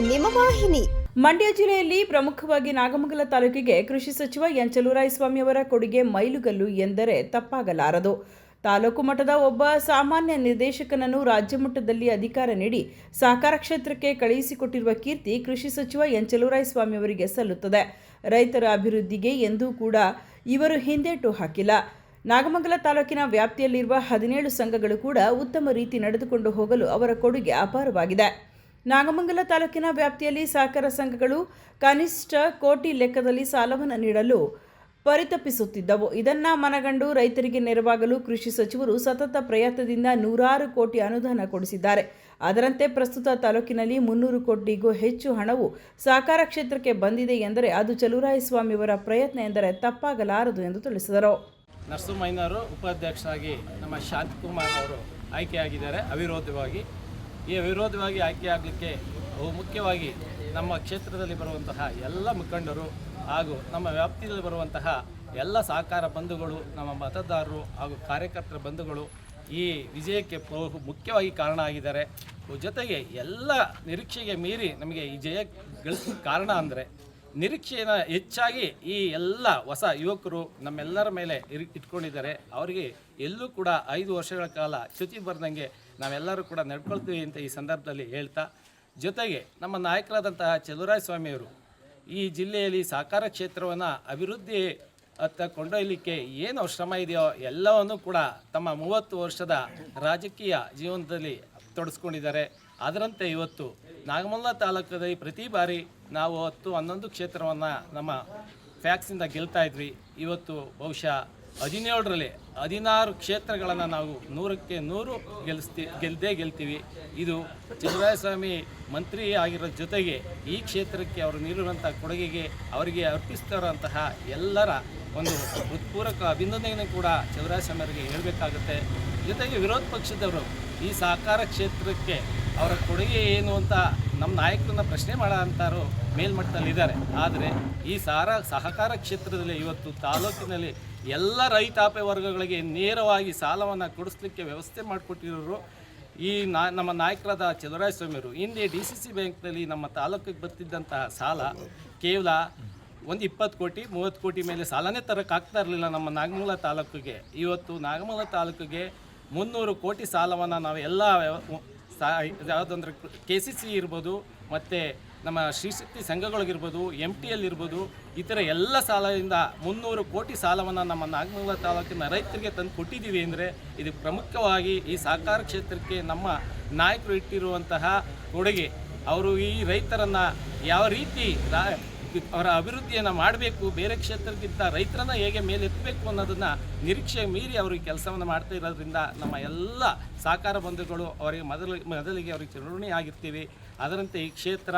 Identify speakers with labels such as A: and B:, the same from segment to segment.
A: ನಿಮ್ಮ ವಾಹಿನಿ
B: ಮಂಡ್ಯ ಜಿಲ್ಲೆಯಲ್ಲಿ ಪ್ರಮುಖವಾಗಿ ನಾಗಮಂಗಲ ತಾಲೂಕಿಗೆ ಕೃಷಿ ಸಚಿವ ಎನ್ ಚಲುರಾಯಸ್ವಾಮಿ ಅವರ ಕೊಡುಗೆ ಮೈಲುಗಲ್ಲು ಎಂದರೆ ತಪ್ಪಾಗಲಾರದು. ತಾಲೂಕು ಮಟ್ಟದ ಒಬ್ಬ ಸಾಮಾನ್ಯ ನಿರ್ದೇಶಕನನ್ನು ರಾಜ್ಯ ಮಟ್ಟದಲ್ಲಿ ಅಧಿಕಾರ ನೀಡಿ ಸಹಕಾರ ಕ್ಷೇತ್ರಕ್ಕೆ ಕಳುಹಿಸಿಕೊಟ್ಟಿರುವ ಕೀರ್ತಿ ಕೃಷಿ ಸಚಿವ ಎನ್ ಚಲುರಾಯಸ್ವಾಮಿ ಅವರಿಗೆ ಸಲ್ಲುತ್ತದೆ. ರೈತರ ಅಭಿವೃದ್ಧಿಗೆ ಎಂದೂ ಕೂಡ ಇವರು ಹಿಂದೇಟು ಹಾಕಿಲ್ಲ. ನಾಗಮಂಗಲ ತಾಲೂಕಿನ ವ್ಯಾಪ್ತಿಯಲ್ಲಿರುವ ಹದಿನೇಳು ಸಂಘಗಳು ಕೂಡ ಉತ್ತಮ ರೀತಿ ನಡೆದುಕೊಂಡು ಹೋಗಲು ಅವರ ಕೊಡುಗೆ ಅಪಾರವಾಗಿದೆ. ನಾಗಮಂಗಲ ತಾಲೂಕಿನ ವ್ಯಾಪ್ತಿಯಲ್ಲಿ ಸಹಕಾರ ಸಂಘಗಳು ಕನಿಷ್ಠ ಕೋಟಿ ಲೆಕ್ಕದಲ್ಲಿ ಸಾಲವನ್ನು ನೀಡಲು ಪರಿತಪಿಸುತ್ತಿದ್ದವು. ಇದನ್ನ ಮನಗಂಡು ರೈತರಿಗೆ ನೆರವಾಗಲು ಕೃಷಿ ಸಚಿವರು ಸತತ ಪ್ರಯತ್ನದಿಂದ ನೂರಾರು ಕೋಟಿ ಅನುದಾನ ಕೊಡಿಸಿದ್ದಾರೆ. ಅದರಂತೆ ಪ್ರಸ್ತುತ ತಾಲೂಕಿನಲ್ಲಿ ಮುನ್ನೂರು ಕೋಟಿಗೂ ಹೆಚ್ಚು ಹಣವು ಸಹಕಾರ ಕ್ಷೇತ್ರಕ್ಕೆ ಬಂದಿದೆ ಎಂದರೆ ಅದು ಚಲುವರಾಯಸ್ವಾಮಿಯವರ ಪ್ರಯತ್ನ ಎಂದರೆ ತಪ್ಪಾಗಲಾರದು ಎಂದು ತಿಳಿಸಿದರು.
C: ನರಸಿಂಹಯ್ಯನವರು ಉಪಾಧ್ಯಕ್ಷರಾಗಿ ನಮ್ಮ ಶಾಂತಕುಮಾರ್ ಅವರು ಆಯ್ಕೆಯಾಗಿದ್ದಾರೆ. ಅವಿರೋಧವಾಗಿ ಈ ವಿರೋಧವಾಗಿ ಆಯ್ಕೆಯಾಗಲಿಕ್ಕೆ ಮುಖ್ಯವಾಗಿ ನಮ್ಮ ಕ್ಷೇತ್ರದಲ್ಲಿ ಬರುವಂತಹ ಎಲ್ಲ ಮುಖಂಡರು ಹಾಗೂ ನಮ್ಮ ವ್ಯಾಪ್ತಿಯಲ್ಲಿ ಬರುವಂತಹ ಎಲ್ಲ ಸಹಕಾರ ಬಂಧುಗಳು, ನಮ್ಮ ಮತದಾರರು ಹಾಗೂ ಕಾರ್ಯಕರ್ತರ ಬಂಧುಗಳು ಈ ವಿಜಯಕ್ಕೆ ಮುಖ್ಯವಾಗಿ ಕಾರಣ ಆಗಿದ್ದಾರೆ. ಜೊತೆಗೆ ಎಲ್ಲ ನಿರೀಕ್ಷೆಗೆ ಮೀರಿ ನಮಗೆ ಈ ಜಯ ಗಳಿಸಿದ ಕಾರಣ ಅಂದರೆ ನಿರೀಕ್ಷೆಯನ್ನು ಹೆಚ್ಚಾಗಿ ಈ ಎಲ್ಲ ಹೊಸ ಯುವಕರು ನಮ್ಮೆಲ್ಲರ ಮೇಲೆ ಇಟ್ಕೊಂಡಿದ್ದಾರೆ. ಅವರಿಗೆ ಎಲ್ಲೂ ಕೂಡ ಐದು ವರ್ಷಗಳ ಕಾಲ ಚ್ಯುತಿ ಬರ್ದಂಗೆ ನಾವೆಲ್ಲರೂ ಕೂಡ ನಡ್ಕೊಳ್ತೀವಿ ಅಂತ ಈ ಸಂದರ್ಭದಲ್ಲಿ ಹೇಳ್ತಾ, ಜೊತೆಗೆ ನಮ್ಮ ನಾಯಕರಾದಂತಹ ಚಲುವರಾಯ ಸ್ವಾಮಿಯವರು ಈ ಜಿಲ್ಲೆಯಲ್ಲಿ ಸಹಕಾರ ಕ್ಷೇತ್ರವನ್ನು ಅಭಿವೃದ್ಧಿ ಅತ್ತ ಕೊಂಡೊಯ್ಯಲಿಕ್ಕೆ ಏನು ಶ್ರಮ ಇದೆಯೋ ಎಲ್ಲವನ್ನು ಕೂಡ ತಮ್ಮ ಮೂವತ್ತು ವರ್ಷದ ರಾಜಕೀಯ ಜೀವನದಲ್ಲಿ ತೊಡಸ್ಕೊಂಡಿದ್ದಾರೆ. ಅದರಂತೆ ಇವತ್ತು ನಾಗಮಲ್ಲ ತಾಲೂಕದಲ್ಲಿ ಪ್ರತಿ ಬಾರಿ ನಾವು ಹತ್ತು ಹನ್ನೊಂದು ಕ್ಷೇತ್ರವನ್ನು ನಮ್ಮ ಫ್ಯಾಕ್ಸಿಂದ ಗೆಲ್ತಾ ಇದ್ವಿ. ಇವತ್ತು ಬಹುಶಃ ಹದಿನೇಳರಲ್ಲಿ ಹದಿನಾರು ಕ್ಷೇತ್ರಗಳನ್ನು ನಾವು ನೂರಕ್ಕೆ ನೂರು ಗೆಲ್ಲಿಸ್ತಿ ಗೆಲ್ದೇ ಗೆಲ್ತೀವಿ. ಇದು ಸ್ವಾಮಿ ಮಂತ್ರಿ ಆಗಿರೋ ಜೊತೆಗೆ ಈ ಕ್ಷೇತ್ರಕ್ಕೆ ಅವರು ನೀಡಿರುವಂಥ ಕೊಡುಗೆಗೆ ಅವರಿಗೆ ಅರ್ಪಿಸ್ತಿರೋಂತಹ ಎಲ್ಲರ ಒಂದು ಹೃತ್ಪೂರ್ವಕ ಅಭಿನಂದನೆಯನ್ನು ಕೂಡ ಸ್ವಾಮಿ ಅವರಿಗೆ ಹೇಳಬೇಕಾಗುತ್ತೆ. ಜೊತೆಗೆ ವಿರೋಧ ಪಕ್ಷದವರು ಈ ಸಹಕಾರ ಕ್ಷೇತ್ರಕ್ಕೆ ಅವರ ಕೊಡುಗೆ ಏನು ಅಂತ ನಮ್ಮ ನಾಯಕರನ್ನ ಪ್ರಶ್ನೆ ಮಾಡೋ ಮೇಲ್ಮಟ್ಟದಲ್ಲಿ ಮೇಲ್ಮಟ್ಟದಲ್ಲಿದ್ದಾರೆ ಆದರೆ ಈ ಸಾರ ಸಹಕಾರ ಕ್ಷೇತ್ರದಲ್ಲಿ ಇವತ್ತು ತಾಲೂಕಿನಲ್ಲಿ ಎಲ್ಲ ರೈತಾಪೆ ವರ್ಗಗಳಿಗೆ ನೇರವಾಗಿ ಸಾಲವನ್ನು ಕೊಡಿಸ್ಲಿಕ್ಕೆ ವ್ಯವಸ್ಥೆ ಮಾಡಿಕೊಟ್ಟಿರೋರು ಈ ನಾ, ನಮ್ಮ ನಾಯಕರಾದ ಚಲುರಾಯ ಸ್ವಾಮಿಯವರು. ಹಿಂದೆ ಡಿ ಸಿ ಸಿ ಬ್ಯಾಂಕ್ನಲ್ಲಿ ನಮ್ಮ ತಾಲೂಕಿಗೆ ಬರ್ತಿದ್ದಂತಹ ಸಾಲ ಕೇವಲ ಒಂದು ಇಪ್ಪತ್ತು ಕೋಟಿ, ಮೂವತ್ತು ಕೋಟಿ ಮೇಲೆ ಸಾಲನೇ ತರೋಕ್ಕಾಗ್ತಾ ಇರಲಿಲ್ಲ ನಮ್ಮ ನಾಗಮಂಗಲ ತಾಲೂಕಿಗೆ. ಇವತ್ತು ನಾಗಮಂಗಲ ತಾಲೂಕಿಗೆ ಮುನ್ನೂರು ಕೋಟಿ ಸಾಲವನ್ನು ನಾವು ಎಲ್ಲ ಸಾ ಯಾವುದಂದ್ರೆ ಕೆ ಸಿ ಸಿ ಇರ್ಬೋದು, ಮತ್ತು ನಮ್ಮ ಶ್ರೀಶಕ್ತಿ ಸಂಘಗಳಿಗಿರ್ಬೋದು ಎಂ ಟಿ ಎಲ್ ಇರ್ಬೋದು, ಈ ಥರ ಎಲ್ಲ ಸಾಲದಿಂದ ಮುನ್ನೂರು ಕೋಟಿ ಸಾಲವನ್ನು ನಮ್ಮ ನಾಗಮಂಗಲ ತಾಲೂಕಿನ ರೈತರಿಗೆ ತಂದು ಕೊಟ್ಟಿದ್ದೀವಿ ಅಂದರೆ ಇದು ಪ್ರಮುಖವಾಗಿ ಈ ಸಹಕಾರ ಕ್ಷೇತ್ರಕ್ಕೆ ನಮ್ಮ ನಾಯಕರು ಇಟ್ಟಿರುವಂತಹ ಕೊಡುಗೆ. ಅವರು ಈ ರೈತರನ್ನು ಯಾವ ರೀತಿ ಅವರ ಅಭಿವೃದ್ಧಿಯನ್ನು ಮಾಡಬೇಕು, ಬೇರೆ ಕ್ಷೇತ್ರಕ್ಕಿಂತ ರೈತರನ್ನ ಹೇಗೆ ಮೇಲೆತ್ತಬೇಕು ಅನ್ನೋದನ್ನು ನಿರೀಕ್ಷೆ ಮೀರಿ ಅವರಿಗೆ ಕೆಲಸವನ್ನು ಮಾಡ್ತಾ ಇರೋದ್ರಿಂದ ನಮ್ಮ ಎಲ್ಲ ಸಹಕಾರ ಬಂಧುಗಳು ಅವರಿಗೆ ಮೊದಲು, ಮೊದಲಿಗೆ ಅವರಿಗೆ ಚುನಾವಣೆ ಆಗಿರ್ತೀವಿ. ಅದರಂತೆ ಈ ಕ್ಷೇತ್ರ,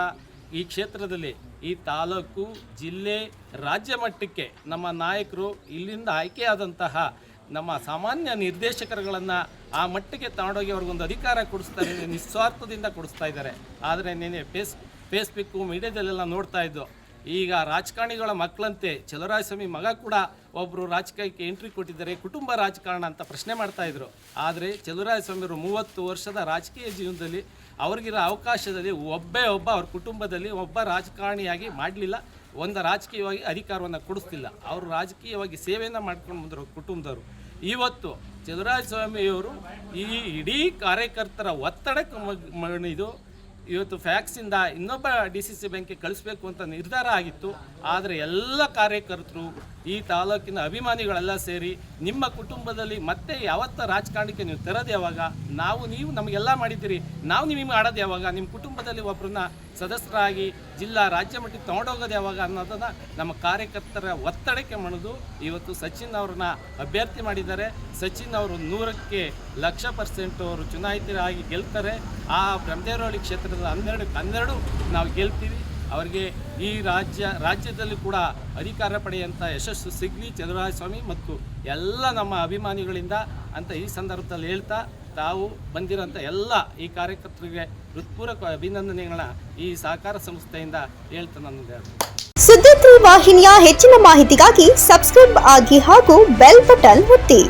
C: ಈ ಕ್ಷೇತ್ರದಲ್ಲಿ ಈ ತಾಲೂಕು, ಜಿಲ್ಲೆ, ರಾಜ್ಯ ಮಟ್ಟಕ್ಕೆ ನಮ್ಮ ನಾಯಕರು ಇಲ್ಲಿಂದ ಆಯ್ಕೆಯಾದಂತಹ ನಮ್ಮ ಸಾಮಾನ್ಯ ನಿರ್ದೇಶಕರುಗಳನ್ನು ಆ ಮಟ್ಟಿಗೆ ತಗೊಂಡೋಗಿ ಅವ್ರಿಗೊಂದು ಅಧಿಕಾರ ಕೊಡಿಸ್ತಾರೆ ನಿಸ್ವಾರ್ಥದಿಂದ ಕೊಡಿಸ್ತಾ ಇದ್ದಾರೆ. ಆದರೆ ನೀನೆ ಫೇಸ್ ಫೇಸ್ಬುಕ್ಕು ಮೀಡಿಯಾದಲ್ಲೆಲ್ಲ ನೋಡ್ತಾ ಇದ್ದು ಈಗ ರಾಜಕಾರಣಿಗಳ ಮಕ್ಕಳಂತೆ ಚಲರಾಯಸ್ವಾಮಿ ಮಗ ಕೂಡ ಒಬ್ಬರು ರಾಜಕೀಯಕ್ಕೆ ಎಂಟ್ರಿ ಕೊಟ್ಟಿದ್ದಾರೆ, ಕುಟುಂಬ ರಾಜಕಾರಣ ಅಂತ ಪ್ರಶ್ನೆ ಮಾಡ್ತಾಯಿದ್ರು ಆದರೆ ಚಲುವರಾಯಸ್ವಾಮಿಯವರು ಮೂವತ್ತು ವರ್ಷದ ರಾಜಕೀಯ ಜೀವನದಲ್ಲಿ ಅವ್ರಿಗಿರೋ ಅವಕಾಶದಲ್ಲಿ ಒಬ್ಬೇ ಒಬ್ಬ ಅವ್ರ ಕುಟುಂಬದಲ್ಲಿ ಒಬ್ಬ ರಾಜಕಾರಣಿಯಾಗಿ ಮಾಡಲಿಲ್ಲ, ಒಂದು ರಾಜಕೀಯವಾಗಿ ಅಧಿಕಾರವನ್ನು ಕೊಡಿಸ್ತಿಲ್ಲ ಅವರು ರಾಜಕೀಯವಾಗಿ ಸೇವೆಯನ್ನು ಮಾಡ್ಕೊಂಡು ಬಂದರು ಕುಟುಂಬದವರು. ಇವತ್ತು ಚಲುವರಾಯಸ್ವಾಮಿಯವರು ಈ ಇಡೀ ಕಾರ್ಯಕರ್ತರ ಒತ್ತಡಕ್ಕೆ ಮಣಿದು ಇವತ್ತು ಫ್ಯಾಕ್ಸಿಂದ ಇನ್ನೊಬ್ಬ ಡಿ ಸಿ ಸಿ ಬ್ಯಾಂಕಿಗೆ ಕಳಿಸ್ಬೇಕು ಅಂತ ನಿರ್ಧಾರ ಆಗಿತ್ತು. ಆದರೆ ಎಲ್ಲ ಕಾರ್ಯಕರ್ತರು ಈ ತಾಲೂಕಿನ ಅಭಿಮಾನಿಗಳೆಲ್ಲ ಸೇರಿ ನಿಮ್ಮ ಕುಟುಂಬದಲ್ಲಿ ಮತ್ತೆ ಯಾವತ್ತ ರಾಜಕಾರಣಕ್ಕೆ ನೀವು ತರೋದು ಯಾವಾಗ? ನಾವು, ನೀವು ನಮಗೆಲ್ಲ ಮಾಡಿದ್ದೀರಿ. ನಾವು ನಿಮಗೆ ಮಾಡೋದು ಯಾವಾಗ? ನಿಮ್ಮ ಕುಟುಂಬದಲ್ಲಿ ಒಬ್ಬರನ್ನ ಸದಸ್ಯರಾಗಿ ಜಿಲ್ಲಾ ರಾಜ್ಯ ಮಟ್ಟಕ್ಕೆ ತೊಗೊಂಡೋಗೋದು ಯಾವಾಗ ಅನ್ನೋದನ್ನು ನಮ್ಮ ಕಾರ್ಯಕರ್ತರ ಒತ್ತಡಕ್ಕೆ ಮಣಿದು ಇವತ್ತು ಸಚಿನ್ ಅವ್ರನ್ನ ಅಭ್ಯರ್ಥಿ ಮಾಡಿದ್ದಾರೆ. ಸಚಿನ್ ಅವರು ನೂರಕ್ಕೆ ಲಕ್ಷ ಪರ್ಸೆಂಟ್ ಅವರು ಚುನಾಯಿತರಾಗಿ ಗೆಲ್ತಾರೆ. ಆ ಬ್ರಹ್ಮದೇವರಹಳ್ಳಿ ಕ್ಷೇತ್ರದ ಹನ್ನೆರಡು ಹನ್ನೆರಡು ನಾವು ಗೆಲ್ತೀವಿ. ಅವರಿಗೆ ಈ ರಾಜ್ಯ, ರಾಜ್ಯದಲ್ಲಿ ಕೂಡ ಅಧಿಕಾರ ಪಡೆಯುವಂಥ ಯಶಸ್ಸು ಸಿಗಲಿ ಚಂದ್ರರಾಜಸ್ವಾಮಿ ಮತ್ತು ಎಲ್ಲ ನಮ್ಮ ಅಭಿಮಾನಿಗಳಿಂದ ಅಂತ ಈ ಸಂದರ್ಭದಲ್ಲಿ ಹೇಳ್ತಾ ತಾವು ಬಂದಿರೋಂಥ ಎಲ್ಲ ಈ ಕಾರ್ಯಕರ್ತರಿಗೆ ಹೃತ್ಪೂರ್ವಕ ಅಭಿನಂದನೆಗಳನ್ನ ಈ ಸಹಕಾರ ಸಂಸ್ಥೆಯಿಂದ ಹೇಳ್ತಾ ನನ್ನ
A: ಸುದ್ದಿ ವಾಹಿನಿಯ ಹೆಚ್ಚಿನ ಮಾಹಿತಿಗಾಗಿ ಸಬ್ಸ್ಕ್ರೈಬ್ ಆಗಿ ಹಾಗೂ ಬೆಲ್ ಬಟನ್ ಒತ್ತಿ.